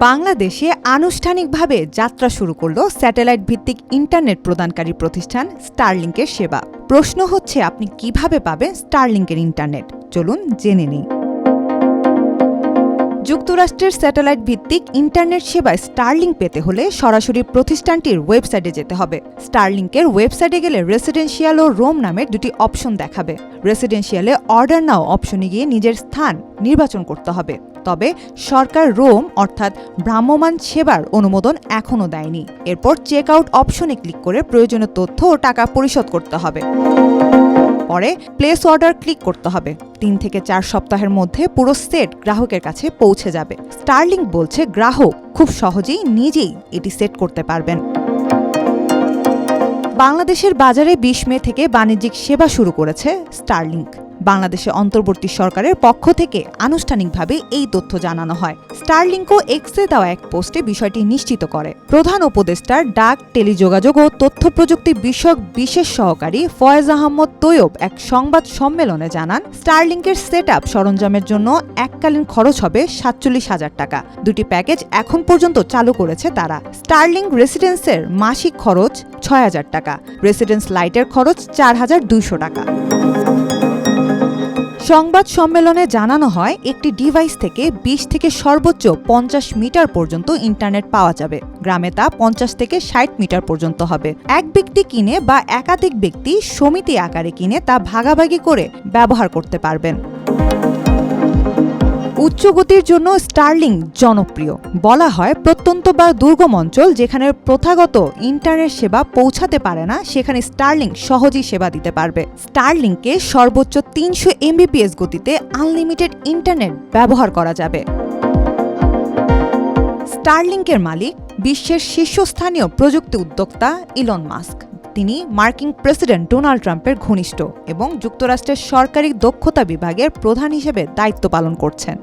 বাংলাদেশে আনুষ্ঠানিকভাবে যাত্রা শুরু করল স্যাটেলাইট ভিত্তিক ইন্টারনেট প্রদানকারী প্রতিষ্ঠান স্টারলিংকের সেবা। প্রশ্ন হচ্ছে, আপনি কীভাবে পাবেন স্টারলিংকের ইন্টারনেট? চলুন জেনে নিই। যুক্তরাষ্ট্রের স্যাটেলাইট ভিত্তিক ইন্টারনেট সেবায় স্টারলিংক পেতে হলে সরাসরি প্রতিষ্ঠানটির ওয়েবসাইটে যেতে হবে। স্টারলিংকের ওয়েবসাইটে গেলে রেসিডেন্সিয়াল ও রোম নামের দুটি অপশন দেখাবে। রেসিডেন্সিয়ালে অর্ডার নাও অপশনে গিয়ে নিজের স্থান নির্বাচন করতে হবে। তবে সরকার রোম অর্থাৎ ভ্রাম্যমান সেবার অনুমোদন এখনও দেয়নি। এরপর চেক আউট অপশনে ক্লিক করে প্রয়োজনীয় তথ্য ও টাকা পরিশোধ করতে হবে। পরে প্লেস অর্ডার ক্লিক করতে হবে। তিন থেকে চার সপ্তাহের মধ্যে পুরো সেট গ্রাহকের কাছে পৌঁছে যাবে। স্টারলিং বলছে, গ্রাহক খুব সহজেই নিজেই এটি সেট করতে পারবেন। বাংলাদেশের বাজারে বিশ মে থেকে বাণিজ্যিক সেবা শুরু করেছে স্টারলিংক বাংলাদেশে অন্তর্বর্তী সরকারের পক্ষ থেকে আনুষ্ঠানিকভাবে এই তথ্য জানানো হয়। স্টারলিংকও এক্সে দেওয়া এক পোস্টে বিষয়টি নিশ্চিত করে। প্রধান উপদেষ্টার ডাক, টেলিযোগাযোগ ও তথ্য প্রযুক্তি বিষয়ক বিশেষ সহকারী ফয়েজ আহমদ তৈয়ব এক সংবাদ সম্মেলনে জানান, স্টারলিংকের সেট আপ সরঞ্জামের জন্য এককালীন খরচ হবে সাতচল্লিশ হাজার টাকা। দুটি প্যাকেজ এখন পর্যন্ত চালু করেছে তারা। স্টারলিংক রেসিডেন্সের মাসিক খরচ ছয় হাজার টাকা। রেসিডেন্স লাইটের খরচ চার হাজার দুইশো টাকা। সংবাদ সম্মেলনে জানানো হয়, একটি ডিভাইস থেকে ২০ থেকে সর্বোচ্চ পঞ্চাশ মিটার পর্যন্ত ইন্টারনেট পাওয়া যাবে। গ্রামে তা পঞ্চাশ থেকে ষাট মিটার পর্যন্ত হবে। এক ব্যক্তি কিনে বা একাধিক ব্যক্তি সমিতি আকারে কিনে তা ভাগাভাগি করে ব্যবহার করতে পারবেন। উচ্চ গতির জন্য স্টারলিং জনপ্রিয়। বলা হয় প্রত্যন্ত বা দুর্গম অঞ্চল যেখানে প্রথাগত ইন্টারনেট সেবা পৌঁছাতে পারে না, সেখানে স্টারলিং সহজেই সেবা দিতে পারবে। স্টারলিংকে সর্বোচ্চ তিনশো এমবিপিএস গতিতে আনলিমিটেড ইন্টারনেট ব্যবহার করা যাবে। স্টারলিংকের মালিক বিশ্বের শীর্ষস্থানীয় প্রযুক্তি উদ্যোক্তা ইলন মাস্ক। তিনি মার্কিন প্রেসিডেন্ট ডোনাল্ড ট্রাম্পের ঘনিষ্ঠ এবং যুক্তরাষ্ট্রের সরকারি দক্ষতা বিভাগের প্রধান হিসেবে দায়িত্ব পালন করছেন।